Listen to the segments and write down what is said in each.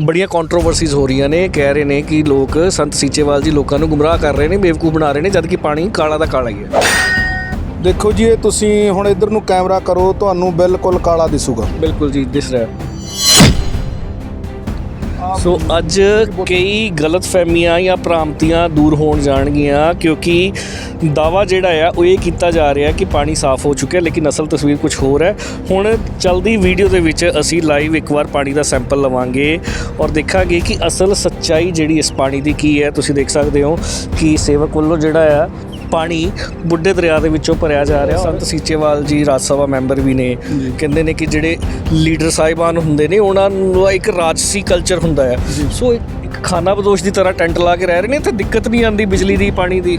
ਬੜੀਆਂ ਕੰਟਰੋਵਰਸੀਜ਼ ਹੋ ਰਹੀਆਂ ਨੇ ਕਹਿ ਰਹੇ ਨੇ ਕਿ ਲੋਕ ਸੰਤ ਸੀਚੇਵਾਲ ਜੀ ਲੋਕਾਂ ਨੂੰ ਗੁੰਮਰਾਹ ਕਰ ਰਹੇ ਨੇ ਬੇਵਕੂਫ ਬਣਾ ਰਹੇ ਨੇ ਜਦ ਕਿ ਪਾਣੀ ਕਾਲਾ ਦਾ ਕਾਲਾ ਹੀ ਹੈ। ਦੇਖੋ ਜੀ ਇਹ ਤੁਸੀਂ ਹੁਣ ਇੱਧਰ ਨੂੰ ਕੈਮਰਾ ਕਰੋ ਤੁਹਾਨੂੰ ਬਿਲਕੁਲ ਕਾਲਾ ਦਿਸੂਗਾ। ਬਿਲਕੁਲ ਜੀ ਦਿਸ ਰਿਹਾ। ਸੋ ਅੱਜ ਕਈ ਗਲਤਫਹਿਮੀਆਂ ਜਾਂ ਭ੍ਰਾਂਤੀਆਂ ਦੂਰ ਹੋਣ ਜਾਣਗੀਆਂ, ਕਿਉਂਕਿ ਦਾਵਾ ਜਿਹੜਾ ਆ, ਉਹ ਇਹ ਕੀਤਾ ਜਾ ਰਿਹਾ ਕਿ ਪਾਣੀ ਸਾਫ਼ ਹੋ ਚੁੱਕਿਆ, ਲੇਕਿਨ ਅਸਲ ਤਸਵੀਰ ਕੁਝ ਹੋਰ ਹੈ। ਹੁਣ ਚਲਦੀ ਵੀਡੀਓ ਦੇ ਵਿੱਚ ਅਸੀਂ ਲਾਈਵ ਇੱਕ ਵਾਰ ਪਾਣੀ ਦਾ ਸੈਂਪਲ ਲਵਾਂਗੇ ਔਰ ਦੇਖਾਂਗੇ ਕਿ ਅਸਲ ਸੱਚਾਈ ਜਿਹੜੀ ਇਸ ਪਾਣੀ ਦੀ ਕੀ ਹੈ। ਤੁਸੀਂ ਦੇਖ ਸਕਦੇ ਹੋ ਕਿ ਸੇਵਕ ਵੱਲੋਂ ਜਿਹੜਾ ਆ ਪਾਣੀ ਬੁੱਢੇ ਦਰਿਆ ਦੇ ਵਿੱਚੋਂ ਭਰਿਆ ਜਾ ਰਿਹਾ। ਸੰਤ ਸੀਚੇਵਾਲ ਜੀ ਰਾਜ ਸਭਾ ਮੈਂਬਰ ਵੀ ਨੇ। ਕਹਿੰਦੇ ਨੇ ਕਿ ਜਿਹੜੇ ਲੀਡਰ ਸਾਹਿਬਾਨ ਹੁੰਦੇ ਨੇ ਉਹਨਾਂ ਨੂੰ ਇੱਕ ਰਾਜਸੀ ਕਲਚਰ ਹੁੰਦਾ ਹੈ। ਸੋ ਇੱਕ ਖਾਨਾ ਬਦੋਸ਼ ਦੀ ਤਰ੍ਹਾਂ ਟੈਂਟ ਲਾ ਕੇ ਰਹਿ ਰਹੇ ਨੇ ਤੇ ਦਿੱਕਤ ਨਹੀਂ ਆਉਂਦੀ ਬਿਜਲੀ ਦੀ ਪਾਣੀ ਦੀ।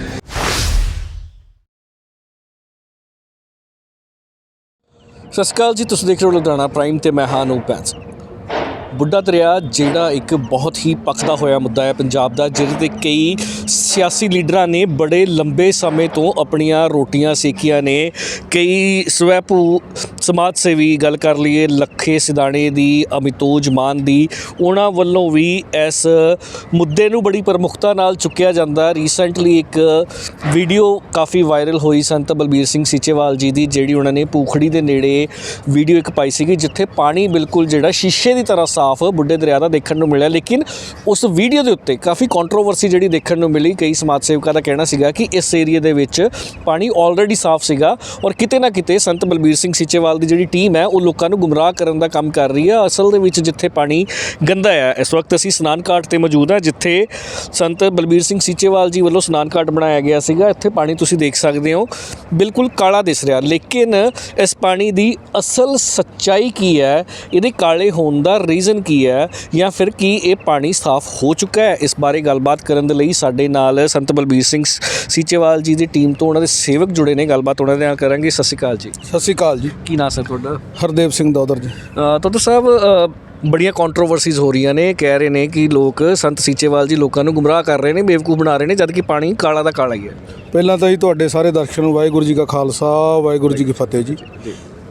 ਅਕਾਲ ਜੀ ਤੁਸੀਂ ਦੇਖ ਰਹੇ ਹੋ ਲੁਧਿਆਣਾ ਪ੍ਰਾਈਮ ਤੇ ਮੈਂ ਹਾਂ ਅਨੂਪ ਪੈਂਸ। ਬੁੱਢਾ ਦਰਿਆ ਜਿਹੜਾ ਇੱਕ ਬਹੁਤ ਹੀ ਪੱਕਦਾ ਹੋਇਆ ਮੁੱਦਾ ਹੈ ਪੰਜਾਬ ਦਾ, ਜਿਹਦੇ ਤੇ ਕਈ ਸਿਆਸੀ ਲੀਡਰਾਂ ਨੇ ਬੜੇ ਲੰਬੇ ਸਮੇਂ ਤੋਂ ਆਪਣੀਆਂ ਰੋਟੀਆਂ ਸੇਕੀਆਂ ਨੇ। ਕਈ ਸਵੈਭੂ ਸਮਾਜ ਸੇਵੀ ਗੱਲ ਕਰ ਲਈਏ, ਲੱਖੇ ਸਿਦਾਣੇ ਦੀ ਅਮਿਤੋਜ ਮਾਨ ਦੀ, ਉਹਨਾਂ ਵੱਲੋਂ ਵੀ ਇਸ ਮੁੱਦੇ ਨੂੰ ਬੜੀ ਪ੍ਰਮੁਖਤਾ ਨਾਲ ਚੁੱਕਿਆ ਜਾਂਦਾ। ਰੀਸੈਂਟਲੀ ਇੱਕ ਵੀਡੀਓ ਕਾਫੀ ਵਾਇਰਲ ਹੋਈ ਸੰਤ ਬਲਬੀਰ ਸਿੰਘ ਸੀਚੇਵਾਲ ਜੀ ਦੀ, ਜਿਹੜੀ ਉਹਨਾਂ ਨੇ ਪੂਖੜੀ ਦੇ ਨੇੜੇ ਵੀਡੀਓ ਇੱਕ ਪਾਈ ਸੀਗੀ, ਜਿੱਥੇ ਪਾਣੀ ਬਿਲਕੁਲ ਜਿਹੜਾ ਸ਼ੀਸ਼ੇ ਦੀ ਤਰ੍ਹਾਂ ਸਾਫ਼ ਬੁੱਢੇ ਦਰਿਆ ਦਾ ਦੇਖਣ ਨੂੰ ਮਿਲਿਆ। ਲੇਕਿਨ ਉਸ ਵੀਡੀਓ ਦੇ ਉੱਤੇ ਕਾਫੀ ਕੰਟਰੋਵਰਸੀ ਜਿਹੜੀ ਦੇਖਣ ਨੂੰ ਮਿਲੀ। ਕਈ ਸਮਾਜ ਸੇਵਕਾਂ ਦਾ ਕਹਿਣਾ ਸੀਗਾ ਕਿ ਇਸ ਏਰੀਆ ਦੇ ਵਿੱਚ ਪਾਣੀ ਆਲਰੇਡੀ ਸਾਫ਼ ਸੀਗਾ ਔਰ ਕਿਤੇ ਨਾ ਕਿਤੇ ਸੰਤ ਬਲਬੀਰ ਸਿੰਘ ਸੀਚੇਵਾਲ ਦੀ ਜਿਹੜੀ ਟੀਮ ਹੈ ਉਹ ਲੋਕਾਂ ਨੂੰ ਗੁੰਮਰਾਹ ਕਰਨ ਦਾ ਕੰਮ ਕਰ ਰਹੀ ਹੈ। ਅਸਲ ਦੇ ਵਿੱਚ ਜਿੱਥੇ ਪਾਣੀ ਗੰਦਾ ਹੈ ਇਸ ਵਕਤ ਅਸੀਂ ਸਨਾਨ ਘਾਟ ਤੇ ਮੌਜੂਦ ਹਾਂ ਜਿੱਥੇ ਸੰਤ ਬਲਬੀਰ ਸਿੰਘ ਸੀਚੇਵਾਲ ਜੀ ਵੱਲੋਂ ਸਨਾਨ ਘਾਟ ਬਣਾਇਆ ਗਿਆ ਸੀਗਾ। ਇੱਥੇ ਪਾਣੀ ਤੁਸੀਂ ਦੇਖ ਸਕਦੇ ਹੋ। ਬਿਲਕੁਲ ਕਾਲਾ ਦਿਸ ਰਿਹਾ। ਲੇਕਿਨ ਇਸ ਪਾਣੀ ਦੀ ਅਸਲ ਸੱਚਾਈ ਕੀ ਹੈ? ਇਹਦੇ ਕਾਲੇ ਹੋਣ ਦਾ ਰੀਜ਼ਨ ਕੀ ਹੈ? ਜਾਂ ਫਿਰ ਕੀ ਇਹ ਪਾਣੀ ਸਾਫ਼ ਹੋ ਚੁੱਕਾ ਹੈ? ਇਸ ਬਾਰੇ ਗੱਲਬਾਤ ਕਰਨ ਦੇ ਲਈ ਸਾਡੇ ਨਾਲ ਸੰਤ ਬਲਬੀਰ ਸਿੰਘ ਸੀਚੇਵਾਲ ਜੀ ਦੀ ਟੀਮ ਤੋਂ ਉਹਨਾਂ ਦੇ ਸੇਵਕ ਜੁੜੇ ਨੇ। ਗੱਲਬਾਤ ਉਹਨਾਂ ਦੇ ਨਾਲ ਕਰਾਂਗੇ। ਸਤਿ ਸ਼੍ਰੀ ਅਕਾਲ ਜੀ। ਸਤਿ ਸ਼੍ਰੀ ਅਕਾਲ ਜੀ। ਕੀ ਨਾਮ ਸਰ ਤੁਹਾਡਾ? ਹਰਦੇਵ ਸਿੰਘ ਦੌਦਰ ਜੀ। ਤਦੋਂ ਸਾਹਿਬ ਬੜੀਆਂ ਕੰਟਰੋਵਰਸੀਜ਼ ਹੋ ਰਹੀਆਂ ਨੇ ਕਹਿ ਰਹੇ ਨੇ ਕਿ ਲੋਕ ਸੰਤ ਸੀਚੇਵਾਲ ਜੀ ਲੋਕਾਂ ਨੂੰ ਗੁੰਮਰਾਹ ਕਰ ਰਹੇ ਨੇ ਬੇਵਕੂਫ ਬਣਾ ਰਹੇ ਨੇ ਜਦ ਕਿ ਪਾਣੀ ਕਾਲਾ ਦਾ ਕਾਲਾ ਹੀ ਹੈ। ਪਹਿਲਾਂ ਤਾਂ ਜੀ ਤੁਹਾਡੇ ਸਾਰੇ ਦਰਸ਼ਕਾਂ ਨੂੰ ਵਾਹਿਗੁਰੂ ਜੀ ਕਾ ਖਾਲਸਾ ਵਾਹਿਗੁਰੂ ਜੀ ਕੀ ਫਤਿਹ ਜੀ।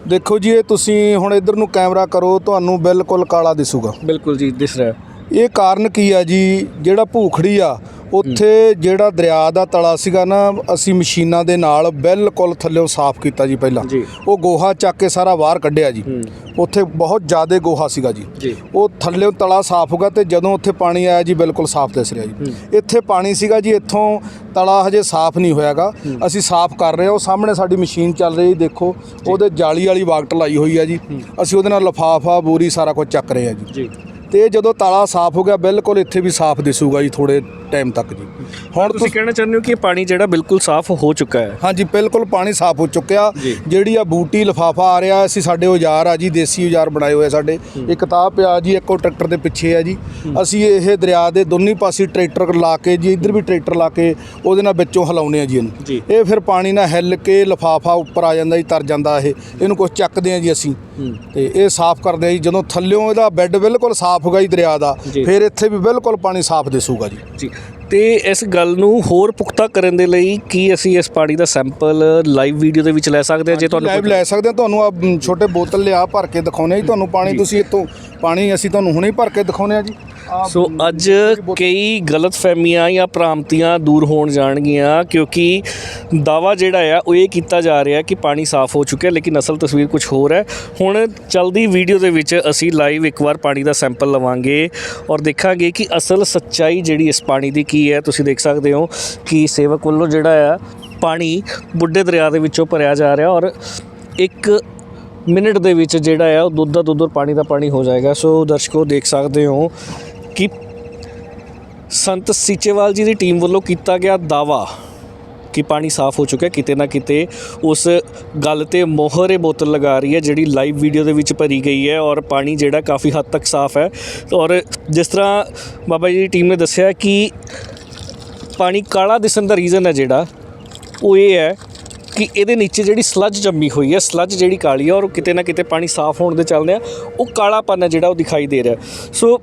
ਦੇਖੋ ਜੀ ਇਹ ਤੁਸੀਂ ਹੁਣ ਇੱਧਰ ਨੂੰ ਕੈਮਰਾ ਕਰੋ ਤੁਹਾਨੂੰ ਬਿਲਕੁਲ ਕਾਲਾ ਦਿਸੂਗਾ। ਬਿਲਕੁਲ ਜੀ ਦਿਸ ਰਿਹਾ ਇਹ ਕਾਰਨ ਕੀ ਆ ਜੀ? ਜਿਹੜਾ ਭੂਖੜੀ ਆ ਉੱਥੇ ਜਿਹੜਾ ਦਰਿਆ ਦਾ ਤਲਾ ਸੀਗਾ ਨਾ ਅਸੀਂ ਮਸ਼ੀਨਾਂ ਦੇ ਨਾਲ ਬਿਲਕੁਲ ਥੱਲੇੋਂ ਸਾਫ਼ ਕੀਤਾ ਜੀ ਪਹਿਲਾਂ। ਉਹ ਗੋਹਾ ਚੱਕ ਕੇ ਸਾਰਾ ਬਾਹਰ ਕੱਢਿਆ ਜੀ। ਉੱਥੇ ਬਹੁਤ ਜ਼ਿਆਦਾ ਗੋਹਾ ਸੀਗਾ ਜੀ। ਉਹ ਥੱਲੇੋਂ ਤਲਾ ਸਾਫ਼ ਹੋ ਗਿਆ ਤੇ ਜਦੋਂ ਉੱਥੇ ਪਾਣੀ ਆਇਆ ਜੀ ਬਿਲਕੁਲ ਸਾਫ਼ ਦਿਸ ਰਿਹਾ ਜੀ। ਇੱਥੇ ਪਾਣੀ ਸੀਗਾ ਜੀ ਇੱਥੋਂ ਤਲਾ ਹਜੇ ਸਾਫ਼ ਨਹੀਂ ਹੋਇਆਗਾ। ਅਸੀਂ ਸਾਫ਼ ਕਰ ਰਹੇ ਹਾਂ। ਉਹ ਸਾਹਮਣੇ ਸਾਡੀ ਮਸ਼ੀਨ ਚੱਲ ਰਹੀ ਦੇਖੋ। ਉਹਦੇ ਜਾਲੀ ਵਾਲੀ ਵਾਗਟ ਲਾਈ ਹੋਈ ਆ ਜੀ। ਅਸੀਂ ਉਹਦੇ ਨਾਲ ਲਫਾਫਾ ਬੋਰੀ ਸਾਰਾ ਕੁਝ ਚੱਕ ਰਹੇ ਆ ਜੀ। ਜੀ। ਤੇ ਜਦੋਂ ਤਾਲਾ ਸਾਫ਼ ਹੋ ਗਿਆ ਬਿਲਕੁਲ ਇੱਥੇ ਵੀ ਸਾਫ਼ ਦਿਸੂਗਾ ਜੀ ਥੋੜੇ ਟਾਈਮ ਤੱਕ ਜੀ। ਹੁਣ ਤੁਸੀਂ ਕਹਿਣਾ ਚਾਹੁੰਦੇ ਹੋ ਕਿ ਇਹ ਪਾਣੀ ਜਿਹੜਾ ਬਿਲਕੁਲ ਸਾਫ਼ ਹੋ ਚੁੱਕਾ ਹੈ? ਹਾਂਜੀ ਬਿਲਕੁਲ ਪਾਣੀ ਸਾਫ਼ ਹੋ ਚੁੱਕਿਆ। ਜਿਹੜੀ ਆ ਬੂਟੀ ਲਫਾਫਾ ਆ ਰਿਹਾ ਅਸੀਂ ਸਾਡੇ ਔਜ਼ਾਰ ਆ ਜੀ ਦੇਸੀ ਔਜ਼ਾਰ ਬਣਾਏ ਹੋਏ ਆ ਸਾਡੇ। ਇੱਕ ਤਾਂ ਆਹ ਪਿਆ ਜੀ ਇੱਕ ਟਰੈਕਟਰ ਦੇ ਪਿੱਛੇ ਆ ਜੀ। ਅਸੀਂ ਇਹ ਦਰਿਆ ਦੇ ਦੋਨੀ ਪਾਸੇ ਟਰੈਕਟਰ ਲਾ ਕੇ ਜੀ ਇੱਧਰ ਵੀ ਟਰੈਕਟਰ ਲਾ ਕੇ ਉਹਦੇ ਨਾਲ ਵਿੱਚੋਂ ਹਿਲਾਉਂਦੇ ਆ ਜੀ ਇਹਨੂੰ। ਇਹ ਫਿਰ ਪਾਣੀ ਨਾਲ ਹਿੱਲ ਕੇ ਲਫਾਫਾ ਉੱਪਰ ਆ ਜਾਂਦਾ ਜੀ ਤਰ ਜਾਂਦਾ ਇਹ। ਇਹਨੂੰ ਕੁਝ ਚੱਕਦੇ ਆ ਜੀ ਅਸੀਂ। ਤੇ ਇਹ ਸਾਫ਼ ਕਰਦੇ ਆ ਜੀ। ਜਦੋਂ ਥੱਲਿਓਂ ਇਹਦਾ ਬੈੱਡ ਬਿਲਕੁਲ ਸਾਫ਼ ਹੋ ਗਿਆ ਜੀ ਦਰਿਆ ਦਾ ਜੀ। ਫਿਰ ਇੱਥੇ ਵੀ ਬਿਲਕੁਲ ਪਾਣੀ ਸਾਫ਼ ਦਿਸੂਗਾ ਜੀ। ਜੀ। ਤੇ ਇਸ ਗੱਲ ਨੂੰ ਹੋਰ ਪੁਖਤਾ ਕਰਨ ਦੇ ਲਈ ਕੀ ਅਸੀਂ ਇਸ ਪਾਣੀ ਦਾ ਸੈਂਪਲ ਲਾਈਵ ਵੀਡੀਓ ਦੇ ਵਿੱਚ ਲੈ ਸਕਦੇ ਹਾਂ ਜੇ ਤੁਹਾਨੂੰ ਲਾਈਵ ਲੈ ਸਕਦੇ ਹਾਂ। ਤੁਹਾਨੂੰ ਆ ਛੋਟੇ ਬੋਤਲ ਲਿਆ ਭਰ ਕੇ ਦਿਖਾਉਨੇ ਜੀ। ਤੁਹਾਨੂੰ ਪਾਣੀ ਤੁਸੀਂ ਇੱਥੋਂ ਪਾਣੀ ਅਸੀਂ ਤੁਹਾਨੂੰ ਹੁਣੇ ਹੀ ਭਰ ਕੇ ਦਿਖਾਉਨੇ ਆ ਜੀ। ਆਹ ਸੋ ਅੱਜ ਕਈ ਗਲਤਫਹਿਮੀਆਂ ਜਾਂ ਭ੍ਰਾਂਤੀਆਂ ਦੂਰ ਹੋਣ ਜਾਣਗੀਆਂ ਕਿਉਂਕਿ ਦਾਵਾ ਜਿਹੜਾ ਆ ਉਹ ਇਹ ਕੀਤਾ ਜਾ ਰਿਹਾ ਕਿ ਪਾਣੀ ਸਾਫ਼ ਹੋ ਚੁੱਕਿਆ ਲੇਕਿਨ ਅਸਲ ਤਸਵੀਰ ਕੁਝ ਹੋਰ ਹੈ। ਹੁਣ ਚਲਦੀ ਵੀਡੀਓ ਦੇ ਵਿੱਚ ਅਸੀਂ ਲਾਈਵ ਇੱਕ ਵਾਰ ਪਾਣੀ ਦਾ ਸੈਂਪਲ ਲਵਾਂਗੇ ਔਰ ਦੇਖਾਂਗੇ ਕਿ ਅਸਲ ਸੱਚਾਈ ਜਿਹੜੀ ਇਸ ਪਾਣੀ ਦੀ ਕੀ ਹੈ। ਤੁਸੀਂ ਦੇਖ ਸਕਦੇ ਹੋ ਕਿ ਸੇਵਕ ਵੱਲੋਂ ਜਿਹੜਾ ਆ ਪਾਣੀ ਬੁੱਢੇ ਦਰਿਆ ਦੇ ਵਿੱਚੋਂ ਭਰਿਆ ਜਾ ਰਿਹਾ ਔਰ ਇੱਕ ਮਿੰਟ ਦੇ ਵਿੱਚ ਜਿਹੜਾ ਆ ਉਹ ਦੁੱਧ ਦਾ ਦੁੱਧ ਔਰ ਪਾਣੀ ਦਾ ਪਾਣੀ ਹੋ ਜਾਏਗਾ। ਸੋ ਦਰਸ਼ਕੋ ਦੇਖ ਸਕਦੇ ਹੋ ਕਿ ਸੰਤ ਸੀਚੇਵਾਲ ਜੀ ਦੀ ਟੀਮ ਵੱਲੋਂ ਕੀਤਾ ਗਿਆ ਦਾਵਾ ਕਿ ਪਾਣੀ ਸਾਫ਼ ਹੋ ਚੁੱਕਾ ਕਿਤੇ ਨਾ ਕਿਤੇ ਉਸ ਗੱਲ ਤੇ ਮੋਹਰੇ ਬੋਤਲ ਲਗਾ ਰਹੀ ਹੈ, ਜਿਹੜੀ ਲਾਈਵ ਵੀਡੀਓ ਦੇ ਵਿੱਚ ਭਰੀ ਗਈ ਹੈ ਔਰ ਪਾਣੀ ਜਿਹੜਾ ਕਾਫੀ ਹੱਦ ਤੱਕ ਸਾਫ਼ ਹੈ। ਔਰ ਜਿਸ ਤਰ੍ਹਾਂ ਬਾਬਾ ਜੀ ਦੀ ਟੀਮ ਨੇ ਦੱਸਿਆ ਕਿ ਪਾਣੀ ਕਾਲਾ ਦਿਸਣ ਦਾ ਰੀਜ਼ਨ ਹੈ ਜਿਹੜਾ, ਉਹ ਇਹ ਹੈ ਕਿ ਇਹਦੇ ਨੀਚੇ ਜਿਹੜੀ ਸਲੱਜ ਜੰਮੀ ਹੋਈ ਹੈ ਸਲੱਜ ਜਿਹੜੀ ਕਾਲੀ ਹੈ ਔਰ ਉਹ ਕਿਤੇ ਨਾ ਕਿਤੇ ਪਾਣੀ ਸਾਫ਼ ਹੋਣ ਦੇ ਚੱਲਦੇ ਆ ਉਹ ਕਾਲਾਪਨ ਹੈ ਜਿਹੜਾ ਉਹ ਦਿਖਾਈ ਦੇ ਰਿਹਾ। ਸੋ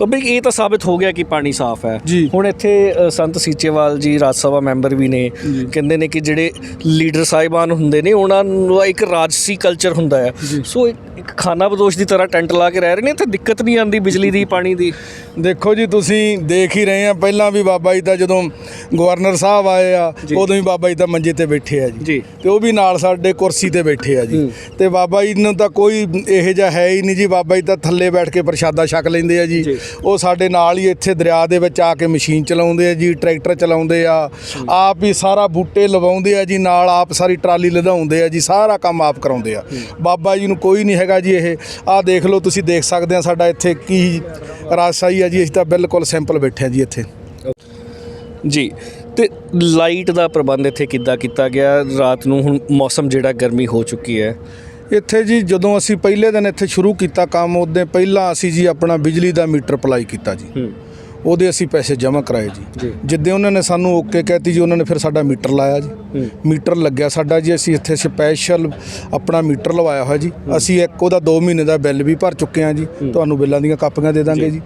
ਬੱਬੇ ਇਹ ਤਾਂ ਸਾਬਤ ਹੋ ਗਿਆ ਕਿ ਪਾਣੀ ਸਾਫ਼ ਹੈ। ਹੁਣ ਇੱਥੇ ਸੰਤ ਸੀਚੇਵਾਲ ਜੀ ਰਾਜ ਸਭਾ ਮੈਂਬਰ ਵੀ ਨੇ। ਕਹਿੰਦੇ ਨੇ ਕਿ ਜਿਹੜੇ ਲੀਡਰ ਸਾਹਿਬਾਨ ਹੁੰਦੇ ਨੇ ਉਹਨਾਂ ਨੂੰ ਇੱਕ ਰਾਜਸੀ ਕਲਚਰ ਹੁੰਦਾ ਹੈ। ਸੋ ਇੱਕ ਖਾਨਾ ਬਦੋਸ਼ ਦੀ ਤਰ੍ਹਾਂ ਟੈਂਟ ਲਾ ਕੇ ਰਹਿ ਰਹੇ ਨੇ ਤੇ ਦਿੱਕਤ ਨਹੀਂ ਆਉਂਦੀ ਬਿਜਲੀ ਦੀ ਪਾਣੀ ਦੀ? ਦੇਖੋ ਜੀ ਤੁਸੀਂ ਦੇਖ ਹੀ ਰਹੇ ਆ ਪਹਿਲਾਂ ਵੀ ਬਾਬਾ ਜੀ ਤਾਂ ਜਦੋਂ ਗਵਰਨਰ ਸਾਹਿਬ ਆਏ ਆ ਉਦੋਂ ਹੀ ਬਾਬਾ ਜੀ ਤਾਂ ਮੰਜੇ ਤੇ ਬੈਠੇ ਆ ਜੀ। ਜੀ। ਤੇ ਉਹ ਵੀ ਨਾਲ ਸਾਡੇ ਕੁਰਸੀ ਤੇ ਬੈਠੇ ਆ ਜੀ। ਤੇ ਬਾਬਾ ਜੀ ਨੂੰ ਤਾਂ ਕੋਈ ਇਹੋ ਜਿਹਾ ਹੈ ਹੀ ਨਹੀਂ ਜੀ। ਬਾਬਾ ਜੀ ਤਾਂ ਥੱਲੇ ਬੈਠ ਕੇ ਪ੍ਰਸ਼ਾਦਾ ਛਕ ਲੈਂਦੇ ਆ ਜੀ। ਉਹ ਸਾਡੇ ਨਾਲ ਹੀ ਇੱਥੇ ਦਰਿਆ ਦੇ ਵਿੱਚ ਆ ਕੇ ਮਸ਼ੀਨ ਚਲਾਉਂਦੇ ਆ ਜੀ ਟਰੈਕਟਰ ਚਲਾਉਂਦੇ ਆ। ਆਪ ਹੀ ਸਾਰਾ ਬੂਟੇ ਲਵਾਉਂਦੇ ਆ ਜੀ ਨਾਲ ਆਪ ਸਾਰੀ ਟਰਾਲੀ ਲਦਾਉਂਦੇ ਆ ਜੀ ਸਾਰਾ ਕੰਮ ਆਪ ਕਰਾਉਂਦੇ ਆ। ਬਾਬਾ ਜੀ ਨੂੰ ਕੋਈ ਨਹੀਂ ਹੈਗਾ ਜੀ ਇਹ। ਆਹ ਦੇਖ ਲਓ ਤੁਸੀਂ ਦੇਖ ਸਕਦੇ ਆ ਸਾਡਾ ਇੱਥੇ ਕੀ ਰਾਜਸ਼ਾਹੀ ਆ ਜੀ। ਅਸੀਂ ਤਾਂ ਬਿਲਕੁਲ ਸਿੰਪਲ ਬੈਠੇ ਆ ਜੀ ਇੱਥੇ। ਜੀ। ਤੇ ਲਾਈਟ ਦਾ ਪ੍ਰਬੰਧ ਇੱਥੇ ਕਿੱਦਾਂ ਕੀਤਾ ਗਿਆ? ਰਾਤ ਨੂੰ ਹੁਣ ਮੌਸਮ ਜਿਹੜਾ ਗਰਮੀ ਹੋ ਚੁੱਕੀ ਹੈ। ਇੱਥੇ ਜੀ ਜਦੋਂ ਅਸੀਂ ਪਹਿਲੇ ਦਿਨ ਇੱਥੇ ਸ਼ੁਰੂ ਕੀਤਾ ਕੰਮ ਉਹਦੇ ਪਹਿਲਾਂ ਅਸੀਂ ਜੀ ਆਪਣਾ ਬਿਜਲੀ ਦਾ ਮੀਟਰ ਅਪਲਾਈ ਕੀਤਾ ਜੀ। ਹੂੰ। ਉਹਦੇ ਅਸੀਂ ਪੈਸੇ ਜਮ੍ਹਾਂ ਕਰਾਏ ਜੀ। ਜਿੱਦੇ ਉਹਨਾਂ ਨੇ ਸਾਨੂੰ ਓਕੇ ਕਹਿਤੀ ਜੀ ਉਹਨਾਂ ਨੇ ਫਿਰ ਸਾਡਾ ਮੀਟਰ ਲਾਇਆ ਜੀ। ਹੂੰ। ਮੀਟਰ ਲੱਗਿਆ ਸਾਡਾ ਜੀ ਅਸੀਂ ਇੱਥੇ ਸਪੈਸ਼ਲ ਆਪਣਾ ਮੀਟਰ ਲਵਾਇਆ ਹੋਇਆ ਜੀ। ਅਸੀਂ ਇੱਕ ਉਹਦਾ 2 ਮਹੀਨੇ ਦਾ ਬਿੱਲ ਵੀ ਭਰ ਚੁੱਕੇ ਹਾਂ ਜੀ। ਤੁਹਾਨੂੰ ਬਿੱਲਾਂ ਦੀਆਂ ਕਾਪੀਆਂ ਦੇ ਦਾਂਗੇ ਜੀ।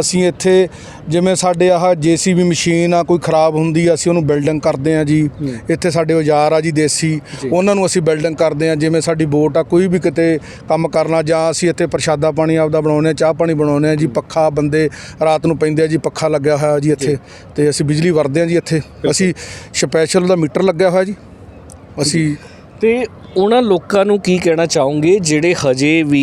ਅਸੀਂ ਇੱਥੇ ਜਿਵੇਂ ਸਾਡੇ ਆਹ ਜੀਸੀਬੀ ਮਸ਼ੀਨ ਆ ਕੋਈ ਖਰਾਬ ਹੁੰਦੀ ਆ ਅਸੀਂ ਉਹਨੂੰ ਬਿਲਡਿੰਗ ਕਰਦੇ ਆ ਜੀ। ਇੱਥੇ ਸਾਡੇ ਔਜ਼ਾਰ ਆ ਜੀ ਦੇਸੀ। ਉਹਨਾਂ ਨੂੰ ਅਸੀਂ ਬਿਲਡਿੰਗ ਕਰਦੇ ਆ ਜਿਵੇਂ ਸਾਡੀ ਬੋਟ ਆ ਕੋਈ ਵੀ ਕਿਤੇ ਕੰਮ ਕਰਨਾ ਜਾਂ ਅਸੀਂ ਇੱਥੇ ਪ੍ਰਸ਼ਾਦਾ ਪਾਣੀ ਆਪਦਾ ਬਣਾਉਂਦੇ ਆ ਚਾਹ ਪਾਣੀ ਬਣਾਉਂਦੇ ਆ ਜੀ। ਪੱਖਾ ਬੰਦੇ ਰਾਤ ਨੂੰ ਪੈਂਦੇ ਆ ਜੀ ਪੱਖਾ ਲੱਗਿਆ ਹੋਇਆ ਜੀ ਇੱਥੇ ਤੇ ਅਸੀਂ ਬਿਜਲੀ ਵਰਤਦੇ ਆ ਜੀ ਇੱਥੇ। ਅਸੀਂ ਸਪੈਸ਼ਲ ਦਾ ਮੀਟਰ ਲੱਗਿਆ ਹੋਇਆ ਜੀ। ਅਸੀਂ ਤੇ ਉਹਨਾਂ ਲੋਕਾਂ ਨੂੰ ਕੀ ਕਹਿਣਾ ਚਾਹੋਗੇ ਜਿਹੜੇ ਹਜੇ ਵੀ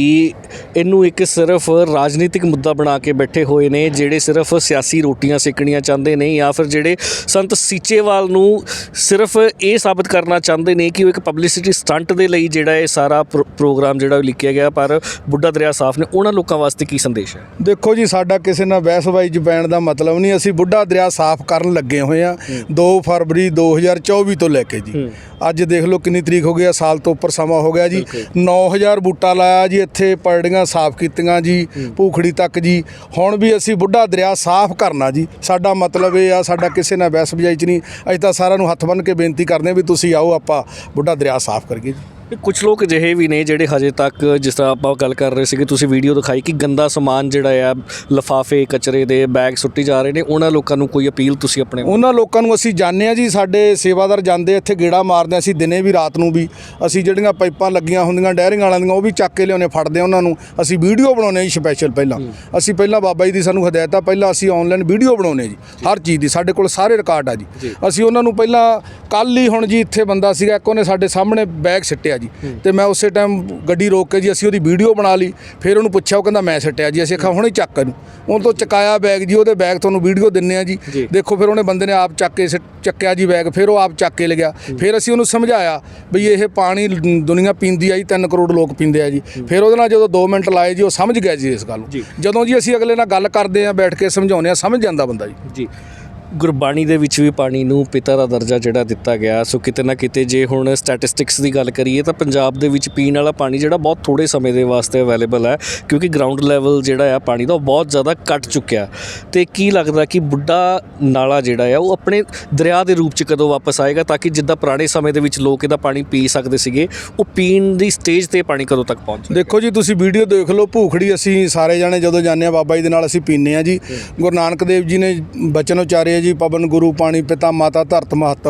ਇਹਨੂੰ ਇੱਕ ਸਿਰਫ ਰਾਜਨੀਤਿਕ ਮੁੱਦਾ ਬਣਾ ਕੇ ਬੈਠੇ ਹੋਏ ਨੇ ਜਿਹੜੇ ਸਿਰਫ ਸਿਆਸੀ ਰੋਟੀਆਂ ਸੇਕਣੀਆਂ ਚਾਹੁੰਦੇ ਨੇ ਜਾਂ ਫਿਰ ਜਿਹੜੇ ਸੰਤ ਸੀਚੇਵਾਲ ਨੂੰ ਸਿਰਫ ਇਹ ਸਾਬਤ ਕਰਨਾ ਚਾਹੁੰਦੇ ਨੇ ਕਿ ਉਹ ਇੱਕ ਪਬਲਿਸਿਟੀ ਸਟੰਟ ਦੇ ਲਈ ਜਿਹੜਾ ਇਹ ਸਾਰਾ ਪ੍ਰੋ- ਪ੍ਰੋਗਰਾਮ ਜਿਹੜਾ ਲਿਖਿਆ ਗਿਆ ਪਰ ਬੁੱਢਾ ਦਰਿਆ ਸਾਫ਼ ਨੇ ਉਹਨਾਂ ਲੋਕਾਂ ਵਾਸਤੇ ਕੀ ਸੰਦੇਸ਼ ਹੈ? ਦੇਖੋ ਜੀ ਸਾਡਾ ਕਿਸੇ ਨਾਲ ਬਹਿਸਬਾਜ਼ੀ ਚ ਪੈਣ ਦਾ ਮਤਲਬ ਨਹੀਂ ਅਸੀਂ ਬੁੱਢਾ ਦਰਿਆ ਸਾਫ਼ ਕਰਨ ਲੱਗੇ ਹੋਏ ਆ 2 ਫਰਵਰੀ 2024 ਤੋਂ ਲੈ ਕੇ ਜੀ। ਅੱਜ ਦੇਖ ਲਓ ਕਿੰਨੀ ਤਰੀਕ ਹੋ ਗਈ ਆ ਸਾਲ ਤੋਂ ਉੱਪਰ ਸਮਾਂ ਹੋ ਗਿਆ ਜੀ। 9000 ਬੂਟਾ ਲਾਇਆ ਜੀ ਇੱਥੇ ਪਰੜੀਆਂ ਸਾਫ਼ ਕੀਤੀਆਂ ਜੀ ਭੂਖੜੀ ਤੱਕ ਜੀ। ਹੁਣ ਵੀ ਅਸੀਂ ਬੁੱਢਾ ਦਰਿਆ ਸਾਫ਼ ਕਰਨਾ ਜੀ। ਸਾਡਾ ਮਤਲਬ ਇਹ ਆ ਸਾਡਾ ਕਿਸੇ ਨਾਲ ਬਹਿਸਬਾਜ਼ੀ ਚ ਨਹੀਂ। ਅਸੀਂ ਤਾਂ ਸਾਰਿਆਂ ਨੂੰ ਹੱਥ ਬੰਨ੍ਹ ਕੇ ਬੇਨਤੀ ਕਰਦੇ ਵੀ ਤੁਸੀਂ ਆਓ ਆਪਾਂ ਬੁੱਢਾ ਦਰਿਆ ਸਾਫ਼ ਕਰੀਏ ਜੀ। ਕੁਝ ਲੋਕ ਅਜਿਹੇ ਵੀ ਨੇ ਜਿਹੜੇ ਹਜੇ ਤੱਕ ਜਿਸ ਤਰ੍ਹਾਂ ਆਪਾਂ ਗੱਲ ਕਰ ਰਹੇ ਸੀਗੇ ਤੁਸੀਂ ਵੀਡੀਓ ਦਿਖਾਈ ਕਿ ਗੰਦਾ ਸਮਾਨ ਜਿਹੜਾ ਆ ਲਫਾਫੇ ਕਚਰੇ ਦੇ ਬੈਗ ਸੁੱਟੀ ਜਾ ਰਹੇ ਨੇ ਉਹਨਾਂ ਲੋਕਾਂ ਨੂੰ ਕੋਈ ਅਪੀਲ ਤੁਸੀਂ ਆਪਣੇ ਉਹਨਾਂ ਲੋਕਾਂ ਨੂੰ ਅਸੀਂ ਜਾਣਦੇ ਆ ਜੀ ਸਾਡੇ ਸੇਵਾਦਾਰ ਜਾਂਦੇ ਇੱਥੇ ਗੇੜਾ ਮਾਰਦੇ ਅਸੀਂ ਦਿਨੇ ਵੀ ਰਾਤ ਨੂੰ ਵੀ ਅਸੀਂ ਜਿਹੜੀਆਂ ਪਾਈਪਾਂ ਲੱਗੀਆਂ ਹੁੰਦੀਆਂ ਡੈਰਿੰਗ ਵਾਲਿਆਂ ਦੀਆਂ ਉਹ ਵੀ ਚੱਕ ਕੇ ਲਿਆਉਣੇ ਫੜਦੇ ਆ ਉਹਨਾਂ ਨੂੰ ਅਸੀਂ ਵੀਡੀਓ ਬਣਾਉਨੇ ਜੀ ਸਪੈਸ਼ਲ ਪਹਿਲਾਂ। ਅਸੀਂ ਪਹਿਲਾਂ ਬਾਬਾ ਜੀ ਦੀ ਸਾਨੂੰ ਹਦਾਇਤ ਆ ਪਹਿਲਾਂ ਅਸੀਂ ਆਨਲਾਈਨ ਵੀਡੀਓ ਬਣਾਉਨੇ ਜੀ ਹਰ ਚੀਜ਼ ਦੀ ਸਾਡੇ ਕੋਲ ਸਾਰੇ ਰਿਕਾਰਡ ਆ ਜੀ। ਅਸੀਂ ਉਹਨਾਂ ਨੂੰ ਪਹਿਲਾਂ ਕੱਲ ਹੀ ਹੁਣ ਜੀ ਇੱਥੇ ਬੰਦਾ ਸੀਗਾ ਇੱਕ ਉਹਨੇ ਸਾਡੇ ਸਾਹਮਣੇ ਬੈਗ ਸਿੱਟਿਆ ਜੀ। ਤੇ ਮੈਂ ਉਸੇ ਟਾਈਮ ਗੱਡੀ ਰੋਕ ਕੇ ਜੀ ਅਸੀਂ ਉਹਦੀ ਵੀਡੀਓ ਬਣਾ ਲਈ। ਫਿਰ ਉਹਨੂੰ ਪੁੱਛਿਆ ਉਹ ਕਹਿੰਦਾ ਮੈਂ ਸਿੱਟਿਆ ਜੀ। ਅਸੀਂ ਆਖਿਆ ਹੁਣੇ ਚੱਕ ਇਹਨੂੰ। ਉਹਨਾਂ ਤੋਂ ਚਕਾਇਆ ਬੈਗ ਜੀ ਉਹਦੇ ਬੈਗ ਤੁਹਾਨੂੰ ਵੀਡੀਓ ਦਿੰਨੇ ਆ ਜੀ। ਦੇਖੋ ਫਿਰ ਉਹਨੇ ਬੰਦੇ ਨੇ ਆਪ ਚੱਕ ਕੇ ਚੱਕਿਆ ਜੀ ਬੈਗ ਫਿਰ ਉਹ ਆਪ ਚੱਕ ਕੇ ਲਿਆ ਫਿਰ ਅਸੀਂ ਉਹਨੂੰ ਸਮਝਾਇਆ ਵੀ ਇਹ ਪਾਣੀ ਦੁਨੀਆ ਪੀਂਦੀ ਆ ਜੀ 3 ਕਰੋੜ ਲੋਕ ਪੀਂਦੇ ਆ ਜੀ। ਫਿਰ ਉਹਦੇ ਨਾਲ ਜਦੋਂ 2 ਮਿੰਟ ਲਾਏ ਜੀ ਉਹ ਸਮਝ ਗਿਆ ਜੀ ਇਸ ਗੱਲ। ਨੂੰ। ਜਦੋਂ ਜੀ ਅਸੀਂ ਅਗਲੇ ਨਾਲ ਗੱਲ ਕਰਦੇ ਆ ਬੈਠ ਕੇ ਸਮਝਾਉਂਦੇ ਆ ਸਮਝ ਜਾਂਦਾ ਬੰਦਾ ਜੀ। ਜੀ। ਗੁਰਬਾਣੀ ਦੇ ਵਿੱਚ ਵੀ ਪਾਣੀ ਨੂੰ ਪਿਤਾ ਦਾ ਦਰਜਾ ਜਿਹੜਾ ਦਿੱਤਾ ਗਿਆ। ਸੋ ਕਿਤੇ ਨਾ ਕਿਤੇ ਜੇ ਹੁਣ ਸਟੈਟਿਸਟਿਕਸ ਦੀ ਗੱਲ ਕਰੀਏ ਤਾਂ ਪੰਜਾਬ ਦੇ ਵਿੱਚ ਪੀਣ ਵਾਲਾ ਪਾਣੀ ਜਿਹੜਾ ਬਹੁਤ ਥੋੜੇ ਸਮੇਂ ਦੇ ਵਾਸਤੇ ਅਵੇਲੇਬਲ ਹੈ ਕਿਉਂਕਿ ਗਰਾਊਂਡ ਲੈਵਲ ਜਿਹੜਾ ਆ ਪਾਣੀ ਦਾ ਉਹ ਬਹੁਤ ਜ਼ਿਆਦਾ ਘਟ ਚੁੱਕਿਆ। ਤੇ ਕੀ ਲੱਗਦਾ ਕਿ ਬੁੱਢਾ ਨਾਲਾ ਜਿਹੜਾ ਆ ਉਹ ਆਪਣੇ ਦਰਿਆ ਦੇ ਰੂਪ ਚ ਕਦੋਂ ਵਾਪਸ ਆਏਗਾ ਤਾਂ ਕਿ ਜਿੱਦਾਂ ਪੁਰਾਣੇ ਸਮੇਂ ਦੇ ਵਿੱਚ ਲੋਕ ਇਹਦਾ ਪਾਣੀ ਪੀ ਸਕਦੇ ਸੀਗੇ ਉਹ ਪੀਣ ਦੀ ਸਟੇਜ ਤੇ ਪਾਣੀ ਕਦੋਂ ਤੱਕ ਪਹੁੰਚ ਦੇਖੋ ਜੀ ਤੁਸੀਂ ਵੀਡੀਓ ਦੇਖ ਲਓ ਭੂਖੜੀ ਅਸੀਂ ਸਾਰੇ ਜਾਣੇ ਜਦੋਂ ਜਾਂਦੇ ਆ ਬਾਬਾ ਜੀ ਦੇ ਨਾਲ ਅਸੀਂ ਪੀਂਦੇ ਆ ਜੀ। ਗੁਰੂ ਨਾਨਕ ਦੇਵ ਜੀ ਨੇ ਬਚਨ ਉਚਾਰੇ ਆ ਜੀ ਪਵਨ ਗੁਰੂ ਪਾਣੀ ਪਿਤਾ ਮਾਤਾ ਧਰਤ ਮਹਤ।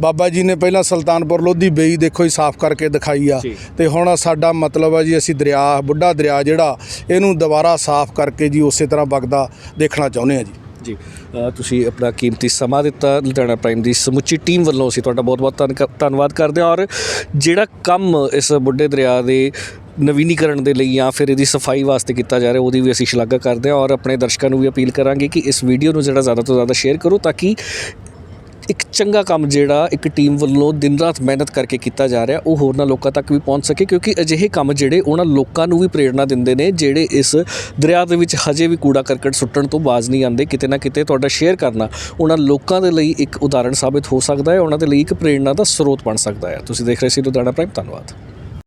ਬਾਬਾ ਜੀ ਨੇ ਪਹਿਲਾਂ ਸੁਲਤਾਨਪੁਰ ਲੋਧੀ ਬੇਈ ਦੇਖੋ ਜੀ ਸਾਫ਼ ਕਰਕੇ ਦਿਖਾਈ ਆ। ਤੇ ਹੁਣ ਸਾਡਾ ਮਤਲਬ ਆ ਜੀ ਅਸੀਂ ਦਰਿਆ ਬੁੱਢਾ ਦਰਿਆ ਜਿਹੜਾ ਇਹਨੂੰ ਦੁਬਾਰਾ ਸਾਫ਼ ਕਰਕੇ ਜੀ ਉਸੇ ਤਰ੍ਹਾਂ ਵਗਦਾ ਦੇਖਣਾ ਚਾਹੁੰਦੇ ਆ ਜੀ। ਜੀ। ਤੁਸੀਂ ਆਪਣਾ ਕੀਮਤੀ ਸਮਾਂ ਦਿੱਤਾ ਲੁਧਿਆਣਾ ਪ੍ਰਾਈਮ ਦੀ ਸਮੁੱਚੀ ਟੀਮ ਵੱਲੋਂ ਅਸੀਂ ਤੁਹਾਡਾ ਬਹੁਤ-ਬਹੁਤ ਧੰਨ- ਧੰਨਵਾਦ ਕਰਦੇ ਹਾਂ। ਔਰ ਜਿਹੜਾ ਕੰਮ ਇਸ ਬੁੱਢੇ ਦਰਿਆ ਦੇ ਨਵੀਨੀਕਰਨ ਦੇ ਲਈ ਜਾਂ ਫਿਰ ਇਹਦੀ ਸਫ਼ਾਈ ਵਾਸਤੇ ਕੀਤਾ ਜਾ ਰਿਹਾ, ਉਹਦੀ ਵੀ ਅਸੀਂ ਸ਼ਲਾਘਾ ਕਰਦੇ ਹਾਂ ਔਰ ਆਪਣੇ ਦਰਸ਼ਕਾਂ ਨੂੰ ਵੀ ਅਪੀਲ ਕਰਾਂਗੇ ਕਿ ਇਸ ਵੀਡੀਓ ਨੂੰ ਜਿਹੜਾ ਜ਼ਿਆਦਾ ਤੋਂ ਜ਼ਿਆਦਾ ਸ਼ੇਅਰ ਕਰੋ ਤਾਂ ਕਿ ਇੱਕ ਚੰਗਾ ਕੰਮ ਜਿਹੜਾ ਇੱਕ ਟੀਮ ਵੱਲੋਂ ਦਿਨ ਰਾਤ ਮਿਹਨਤ ਕਰਕੇ ਕੀਤਾ ਜਾ ਰਿਹਾ, ਉਹ ਹੋਰਨਾਂ ਲੋਕਾਂ ਤੱਕ ਵੀ ਪਹੁੰਚ ਸਕੇ ਕਿਉਂਕਿ ਅਜਿਹੇ ਕੰਮ ਜਿਹੜੇ ਉਹਨਾਂ ਲੋਕਾਂ ਨੂੰ ਵੀ ਪ੍ਰੇਰਣਾ ਦਿੰਦੇ ਨੇ, ਜਿਹੜੇ ਇਸ ਦਰਿਆ ਦੇ ਵਿੱਚ ਹਜੇ ਵੀ ਕੂੜਾ ਕਰਕਟ ਸੁੱਟਣ ਤੋਂ ਬਾਜ਼ ਨਹੀਂ ਆਉਂਦੇ, ਕਿਤੇ ਨਾ ਕਿਤੇ ਤੁਹਾਡਾ ਸ਼ੇਅਰ ਕਰਨਾ ਉਹਨਾਂ ਲੋਕਾਂ ਦੇ ਲਈ ਇੱਕ ਉਦਾਹਰਣ ਸਾਬਿਤ ਹੋ ਸਕਦਾ ਹੈ, ਉਹਨਾਂ ਦੇ ਲਈ ਇੱਕ ਪ੍ਰੇਰਣਾ ਦਾ ਸਰੋਤ ਬਣ ਸਕਦਾ ਹੈ। ਤੁਸੀਂ ਦੇਖ ਰਹੇ ਸੀ ਲੁਧਿਆਣਾ ਪ੍ਰਾਈਮ ਧੰਨਵਾਦ।